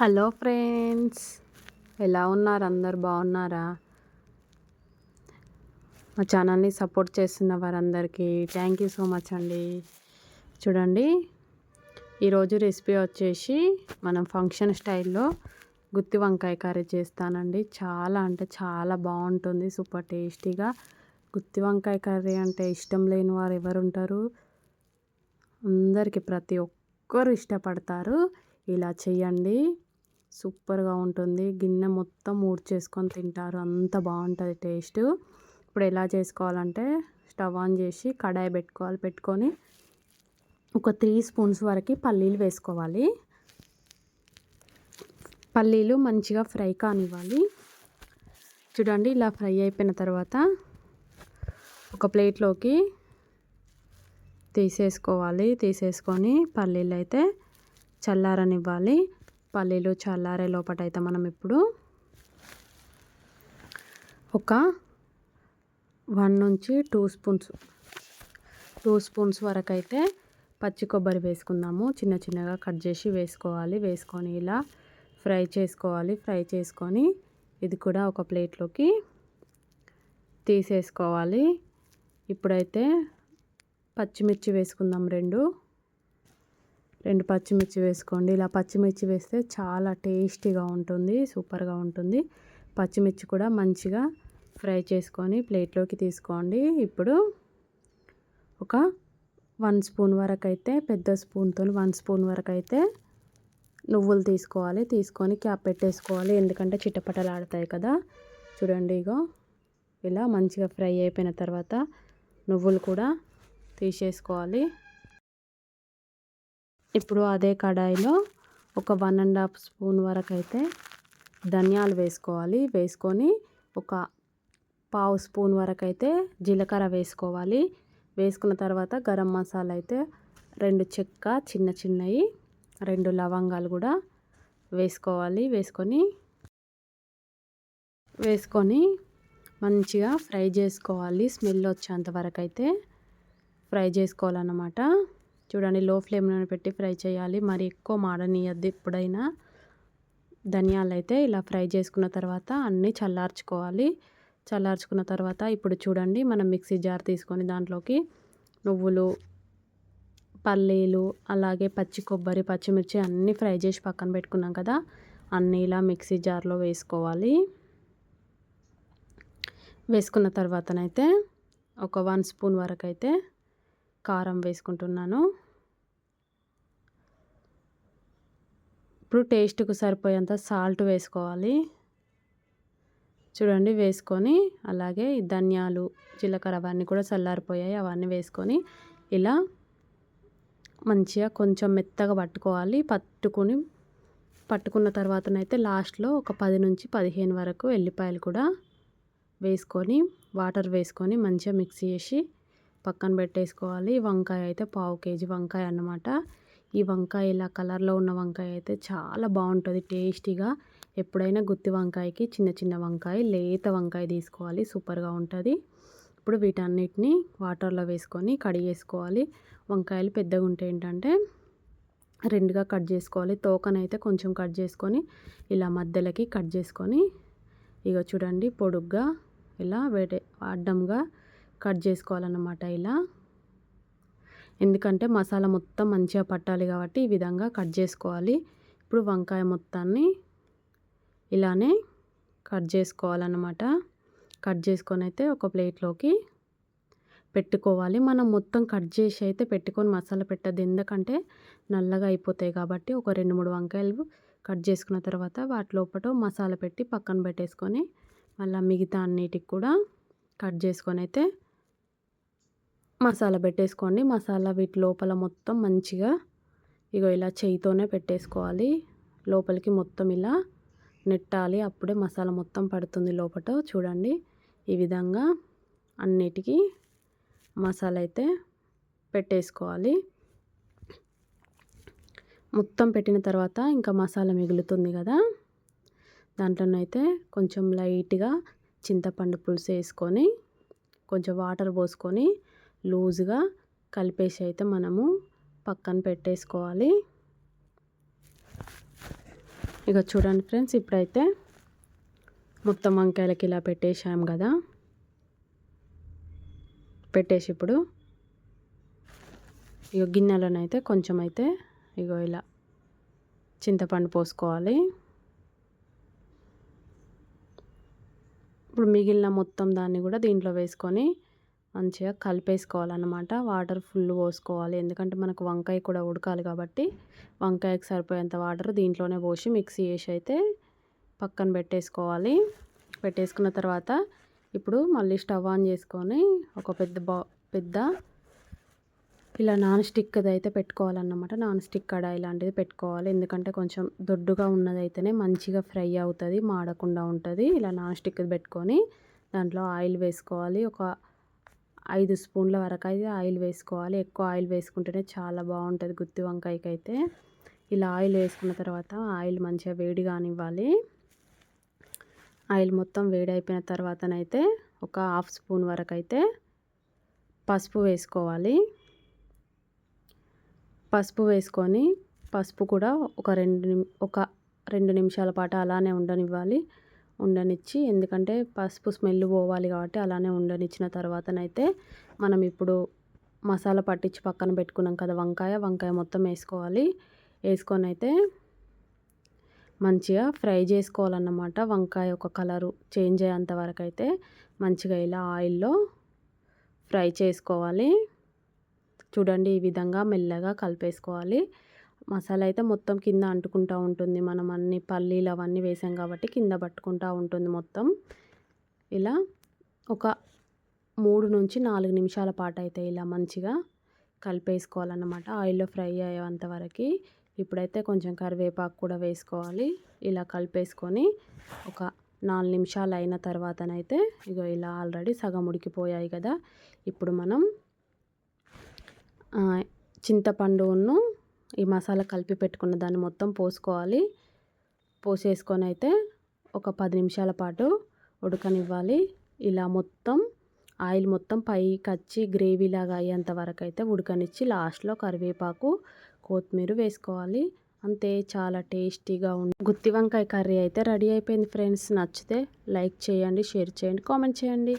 Hello friends. ఎలా ఉన్నారు? అందరు బాగున్నారా? మా ఛానల్ని సపోర్ట్ చేస్తున్న వారందరికీ థ్యాంక్ యూ సో మచ్ అండి. చూడండి ఈరోజు రెసిపీ వచ్చేసి మనం ఫంక్షన్ స్టైల్లో గుత్తి వంకాయ కర్రీ చేస్తానండి. చాలా అంటే చాలా బాగుంటుంది సూపర్ టేస్టీగా. గుత్తి వంకాయ కర్రీ అంటే ఇష్టం లేని వారు ఎవరు ఉంటారు అందరికీ ప్రతి ఒక్కరు ఇష్టపడతారు. ఇలా చేయండి సూపర్గా ఉంటుంది. గిన్నె మొత్తం చేసుకొని తింటారు. అంత బాగుంటుంది టేస్ట్. ఇప్పుడు ఎలా చేసుకోవాలంటే స్టవ్ ఆన్ చేసి కడాయి పెట్టుకోవాలి. పెట్టుకొని ఒక త్రీ స్పూన్స్ వరకు పల్లీలు వేసుకోవాలి. పల్లీలు మంచిగా ఫ్రై కానివ్వాలి. చూడండి ఇలా ఫ్రై అయిపోయిన తర్వాత ఒక ప్లేట్లోకి తీసేసుకోవాలి. తీసేసుకొని పల్లీలు అయితే చల్లారనివ్వాలి. పల్లీలు చల్లారే లోపల అయితే మనం ఇప్పుడు ఒక వన్ నుంచి టూ స్పూన్స్ టూ స్పూన్స్ వరకు అయితే పచ్చి కొబ్బరి వేసుకుందాము. చిన్న చిన్నగా కట్ చేసి వేసుకోవాలి. వేసుకొని ఇలా ఫ్రై చేసుకోవాలి. ఫ్రై చేసుకొని ఇది కూడా ఒక ప్లేట్లోకి తీసేసుకోవాలి. ఇప్పుడైతే పచ్చిమిర్చి వేసుకుందాం రెండు. రెండు పచ్చిమిర్చి వేసుకోండి. ఇలా పచ్చిమిర్చి వేస్తే చాలా టేస్టీగా ఉంటుంది సూపర్గా ఉంటుంది. పచ్చిమిర్చి కూడా మంచిగా ఫ్రై చేసుకొని ప్లేట్లోకి తీసుకోండి. ఇప్పుడు ఒక వన్ స్పూన్ వరకు అయితే పెద్ద స్పూన్తో వన్ స్పూన్ వరకు అయితే నువ్వులు తీసుకోవాలి. తీసుకొని క్యాప్ పెట్టేసుకోవాలి. ఎందుకంటే చిట్టపట్టలు ఆడతాయి కదా. చూడండి ఇగో ఇలా మంచిగా ఫ్రై అయిపోయిన తర్వాత నువ్వులు కూడా తీసేసుకోవాలి. ఇప్పుడు అదే కడాయిలో ఒక వన్ అండ్ హాఫ్ స్పూన్ వరకు అయితే ధనియాలు వేసుకోవాలి. వేసుకొని ఒక పావు స్పూన్ వరకు అయితే జీలకర్ర వేసుకోవాలి. వేసుకున్న తర్వాత గరం మసాలా అయితే రెండు చెక్క చిన్న చిన్నవి రెండు లవంగాలు కూడా వేసుకోవాలి. వేసుకొని వేసుకొని మంచిగా ఫ్రై చేసుకోవాలి. స్మెల్ వచ్చేంత వరకు అయితే ఫ్రై చేసుకోవాలన్నమాట. చూడండి లో ఫ్లేమ్లో పెట్టి ఫ్రై చేయాలి. మరి ఎక్కువ మాడనీయద్దు ఎప్పుడైనా. ధనియాలు అయితే ఇలా ఫ్రై చేసుకున్న తర్వాత అన్నీ చల్లార్చుకోవాలి. చల్లార్చుకున్న తర్వాత ఇప్పుడు చూడండి మనం మిక్సీ జార్ తీసుకొని దాంట్లోకి నువ్వులు పల్లీలు అలాగే పచ్చి కొబ్బరి పచ్చిమిర్చి అన్నీ ఫ్రై చేసి పక్కన పెట్టుకున్నాం కదా అన్నీ ఇలా మిక్సీ జార్లో వేసుకోవాలి. వేసుకున్న తర్వాతనైతే ఒక వన్ స్పూన్ వరకు అయితే కారం వేసుకుంటున్నాను. ఇప్పుడు టేస్ట్కు సరిపోయేంత సాల్ట్ వేసుకోవాలి. చూడండి వేసుకొని అలాగే ధనియాలు జీలకర్ర అవన్నీ కూడా చల్లారిపోయాయి. అవన్నీ వేసుకొని ఇలా మంచిగా కొంచెం మెత్తగా పట్టుకోవాలి. పట్టుకుని పట్టుకున్న తర్వాతనైతే లాస్ట్లో ఒక పది నుంచి పదిహేను వరకు ఎల్లిపాయలు కూడా వేసుకొని వాటర్ వేసుకొని మంచిగా మిక్స్ చేసి పక్కన పెట్టేసుకోవాలి. వంకాయ అయితే పావు కేజీ వంకాయ అన్నమాట. ఈ వంకాయ ఇలా కలర్లో ఉన్న వంకాయ అయితే చాలా బాగుంటుంది టేస్టీగా. ఎప్పుడైనా గుత్తి వంకాయకి చిన్న చిన్న వంకాయ లేత వంకాయ తీసుకోవాలి సూపర్గా ఉంటుంది. ఇప్పుడు వీటన్నిటిని వాటర్లో వేసుకొని కడిగేసుకోవాలి వంకాయలు పెద్దగా ఉంటే ఏంటంటే రెండుగా కట్ చేసుకోవాలి. తోకనైతే కొంచెం కట్ చేసుకొని ఇలా మధ్యలోకి కట్ చేసుకొని ఇక చూడండి పొడుగ్గా ఇలా వేడే అడ్డంగా కట్ చేసుకోవాలన్నమాట ఇలా. ఎందుకంటే మసాలా మొత్తం మంచిగా పట్టాలి కాబట్టి ఈ విధంగా కట్ చేసుకోవాలి. ఇప్పుడు వంకాయ మొత్తాన్ని ఇలానే కట్ చేసుకోవాలన్నమాట. కట్ చేసుకొని అయితే ఒక ప్లేట్లోకి పెట్టుకోవాలి. మనం మొత్తం కట్ చేసి అయితే పెట్టుకొని మసాలా పెట్టద్దు. ఎందుకంటే నల్లగా అయిపోతాయి కాబట్టి ఒక రెండు మూడు వంకాయలు కట్ చేసుకున్న తర్వాత వాటి లోపల మసాలా పెట్టి పక్కన పెట్టేసుకొని మళ్ళీ మిగతా అన్నిటికి కూడా కట్ చేసుకొని అయితే మసాలా పెట్టేసుకోండి. మసాలా వీటి లోపల మొత్తం మంచిగా ఇగో ఇలా చేయితోనే పెట్టేసుకోవాలి. లోపలికి మొత్తం ఇలా నెట్టాలి. అప్పుడే మసాలా మొత్తం పడుతుంది లోపల చూడండి ఈ విధంగా అన్నిటికీ మసాలా అయితే పెట్టేసుకోవాలి. మొత్తం పెట్టిన తర్వాత ఇంకా మసాలా మిగులుతుంది కదా. దాంట్లోనైతే కొంచెం లైట్గా చింతపండు పులుసు వేసుకొని కొంచెం వాటర్ పోసుకొని లూజ్గా కలిపేసి అయితే మనము పక్కన పెట్టేసుకోవాలి. ఇక చూడండి ఫ్రెండ్స్ ఇప్పుడైతే మొత్తం వంకాయలకి ఇలా పెట్టేసాం కదా. పెట్టేసి ఇప్పుడు ఇక గిన్నెలోనైతే కొంచెం అయితే ఇగో ఇలా చింతపండు పోసుకోవాలి. ఇప్పుడు మిగిలిన మొత్తం దాన్ని కూడా దీంట్లో వేసుకొని మంచిగా కలిపేసుకోవాలన్నమాట. వాటర్ ఫుల్ పోసుకోవాలి. ఎందుకంటే మనకు వంకాయ కూడా ఉడకాలి కాబట్టి వంకాయకి సరిపోయేంత వాటర్ దీంట్లోనే పోసి మిక్సీ చేసి అయితే పక్కన పెట్టేసుకోవాలి. పెట్టేసుకున్న తర్వాత ఇప్పుడు మళ్ళీ స్టవ్ ఆన్ చేసుకొని ఒక పెద్ద బా పెద్ద ఇలా నాన్ స్టిక్ది అయితే పెట్టుకోవాలన్నమాట. నాన్ స్టిక్ కడాయి లాంటిది పెట్టుకోవాలి. ఎందుకంటే కొంచెం దొడ్డుగా ఉన్నదైతేనే మంచిగా ఫ్రై అవుతుంది మాడకుండా ఉంటుంది. ఇలా నాన్ స్టిక్ది పెట్టుకొని దాంట్లో ఆయిల్ వేసుకోవాలి. ఒక ఐదు స్పూన్ల వరకు అయితే ఆయిల్ వేసుకోవాలి. ఎక్కువ ఆయిల్ వేసుకుంటేనే చాలా బాగుంటుంది గుత్తి వంకాయకి అయితే ఇలా ఆయిల్ వేసుకున్న తర్వాత ఆయిల్ మంచిగా వేడి కానివ్వాలి. ఆయిల్ మొత్తం వేడి అయిపోయిన తర్వాతనైతే ఒక హాఫ్ స్పూన్ వరకు అయితే పసుపు వేసుకోవాలి. పసుపు వేసుకొని పసుపు కూడా ఒక రెండు ఒక రెండు నిమిషాల పాటు అలానే ఉండనివ్వాలి. ఉండనిచ్చి ఎందుకంటే పసుపు స్మెల్ పోవాలి కాబట్టి అలానే ఉండనిచ్చిన తర్వాతనైతే మనం ఇప్పుడు మసాలా పట్టించి పక్కన పెట్టుకున్నాం కదా వంకాయ వంకాయ మొత్తం వేసుకోవాలి. వేసుకొని అయితే మంచిగా ఫ్రై చేసుకోవాలన్నమాట. వంకాయ ఒక కలరు చేంజ్ అయ్యేంత వరకు అయితే మంచిగా ఇలా ఆయిల్లో ఫ్రై చేసుకోవాలి. చూడండి ఈ విధంగా మెల్లగా కలిపేసుకోవాలి. మసాలా అయితే మొత్తం కింద అంటుకుంటూ ఉంటుంది. మనం అన్ని పల్లీలు అవన్నీ వేసాం కాబట్టి కింద పట్టుకుంటూ ఉంటుంది మొత్తం. ఇలా ఒక మూడు నుంచి నాలుగు నిమిషాల పాటు అయితే ఇలా మంచిగా కలిపేసుకోవాలన్నమాట. ఆయిల్లో ఫ్రై అయ్యేంత వరకు ఇప్పుడైతే కొంచెం కరివేపాకు కూడా వేసుకోవాలి. ఇలా కలిపేసుకొని ఒక నాలుగు నిమిషాలు అయిన తర్వాతనైతే ఇగో ఇలా ఆల్రెడీ సగం ఉడికిపోయాయి కదా. ఇప్పుడు మనం చింతపండును ఈ మసాలా కలిపి పెట్టుకున్న దాన్ని మొత్తం పోసుకోవాలి. పోసేసుకొని అయితే ఒక పది నిమిషాల పాటు ఉడకనివ్వాలి. ఇలా మొత్తం ఆయిల్ మొత్తం పైకి వచ్చి గ్రేవీ లాగా అయ్యేంత వరకు అయితే ఉడకనిచ్చి లాస్ట్లో కరివేపాకు కొత్తిమీర వేసుకోవాలి. అంతే చాలా టేస్టీగా ఉంది గుత్తి వంకాయ కర్రీ అయితే రెడీ అయిపోయింది ఫ్రెండ్స్. నచ్చితే లైక్ చేయండి షేర్ చేయండి కామెంట్ చేయండి.